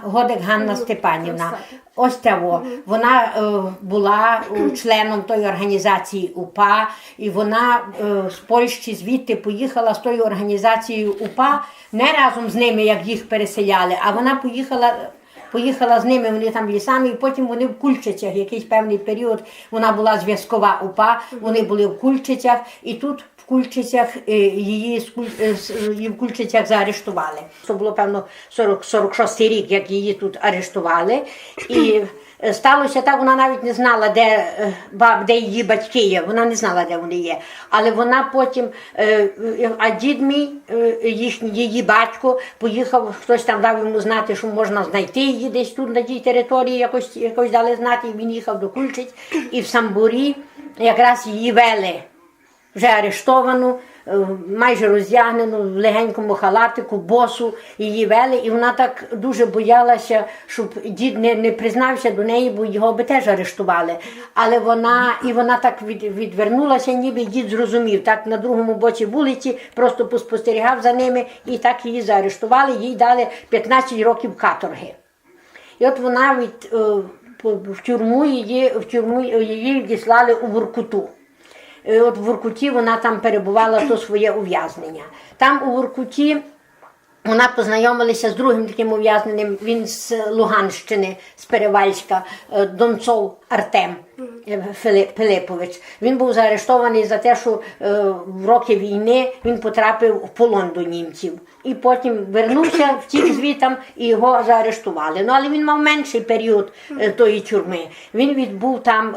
Годик Ганна Степанівна. Ось того. Вона е, була е, членом тої організації УПА, і вона е, з Польщі звідти поїхала з тою організацією УПА не разом з ними, як їх переселяли, а вона поїхала. Поїхала з ними, вони там лісами, і потім вони в Кульчицях, якийсь певний період вона була зв'язкова УПА, вони були в Кульчицях, і тут в Кульчицях е, її е, з- її в Кульчицях заарештували. Це було певно 40, 46 рік, як її тут арештували. І е, сталося так, вона навіть не знала, де, е, баб, де її батьки є. Вона не знала, де вони є. Але вона потім, е, е, а дід мій, е, їхній, її батько, поїхав, хтось там дав йому знати, що можна знайти її десь тут на тій території, якось, якось дали знати, і він їхав до Кульчиць. І в Самбурі якраз її вели вже арештовану, е, майже роздягнену в легенькому халатику, босу її вели, і вона так дуже боялася, щоб дід не, не признався до неї, бо його би теж арештували. Але вона і вона так від, відвернулася, ніби дід зрозумів. Так на другому боці вулиці просто поспостерігав за ними, і так її заарештували, їй дали 15 років каторги. І от вона від, е, в тюрму її, в тюрму її відіслали у Воркуту. І от в Воркуті вона там перебувала то своє ув'язнення. Там у Воркуті вона познайомилася з другим таким ув'язненим, він з Луганщини, з Перевальська, е, Донцов Артем е, Фили- Пилипович. Він був заарештований за те, що е, в роки війни він потрапив в полон до німців. І потім вернувся, втік звітам і його заарештували. Ну, але він мав менший період тої тюрми. Він відбув там,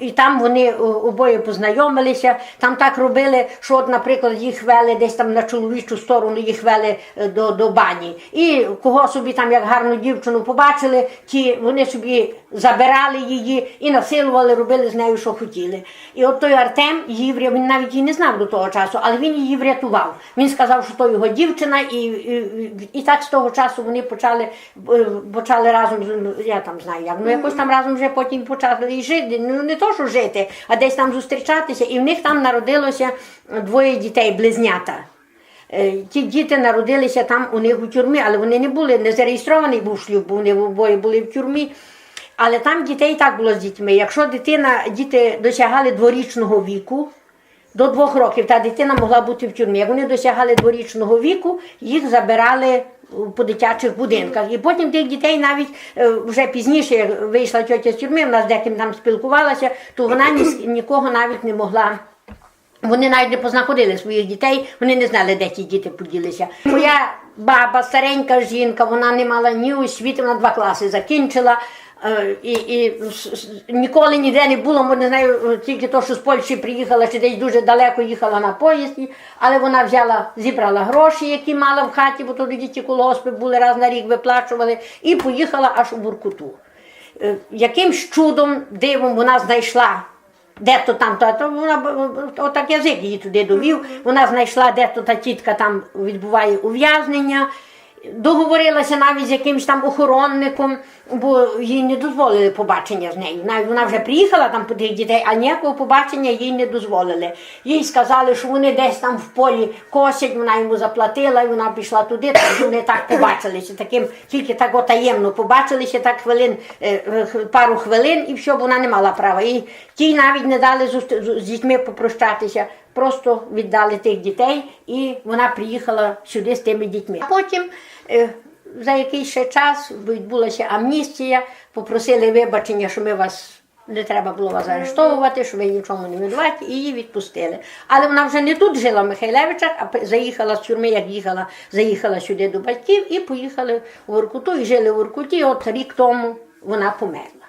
і там вони обоє познайомилися. Там так робили, що, от, наприклад, їх вели десь там на чоловічу сторону, їх вели е, до, до бані. І кого собі там як гарну дівчину побачили, ті вони собі забирали її і насилували, робили з нею, що хотіли. І от той Артем, її він навіть її не знав до того часу, але він її врятував. Він сказав, що то його дівчина, і, і, і так з того часу вони почали, е, почали разом з я там знаю як. Ну якось там разом вже потім почали жити. Ну не то, що жити, а десь там зустрічатися. І в них там народилося двоє дітей, близнята. Е, Ті діти народилися там у них у тюрмі, але вони не були, не зареєстрований був шлюб, вони обоє були в тюрмі. Але там дітей так було з дітьми. Якщо дитина, діти досягали дворічного віку, до двох років та дитина могла бути в тюрмі. Як вони досягали дворічного віку, їх забирали по дитячих будинках. І потім тих дітей навіть е, вже пізніше як вийшла тьотя з тюрми, вона з деким там спілкувалася, то вона ні, нікого навіть не могла. Вони навіть не познаходили своїх дітей, вони не знали, де ті діти поділися. Моя баба, старенька жінка, вона не мала ні освіти, вона два класи закінчила. е, І, і ніколи ніде не було, бо не знаю, е, тільки то, що з Польщі приїхала, чи десь дуже далеко їхала на поїзді, але вона взяла, зібрала гроші, які мала в хаті, бо тоді ті колгоспи були раз на рік виплачували, і поїхала аж у Буркуту. Е, Якимсь чудом, дивом вона знайшла де то там, то, то вона отак язик її туди довів. Вона знайшла, де то та тітка там відбуває ув'язнення. Договорилася навіть з якимось там охоронником, бо їй не дозволили побачення з нею. Навіть вона вже приїхала там по тих дітей, а ніякого побачення їй не дозволили. Їй сказали, що вони десь там в полі косять, вона йому заплатила, і вона пішла туди, так вони так побачилися. Таким тільки так от таємно побачилися, так хвилин, е, е, пару хвилин, і все, бо вона не мала права. І тій навіть не дали з дітьми попрощатися. Просто віддали тих дітей, і вона приїхала сюди з тими дітьми. А потім е, за якийсь ще час відбулася амністія, попросили вибачення, що ми вас не треба було вас арештовувати, що ви нічому не винуваті, і її відпустили. Але вона вже не тут жила в Михайлевичах, а заїхала з тюрми, як їхала, заїхала сюди до батьків і поїхали в Воркуту, і жили в Воркуті. От рік тому вона померла.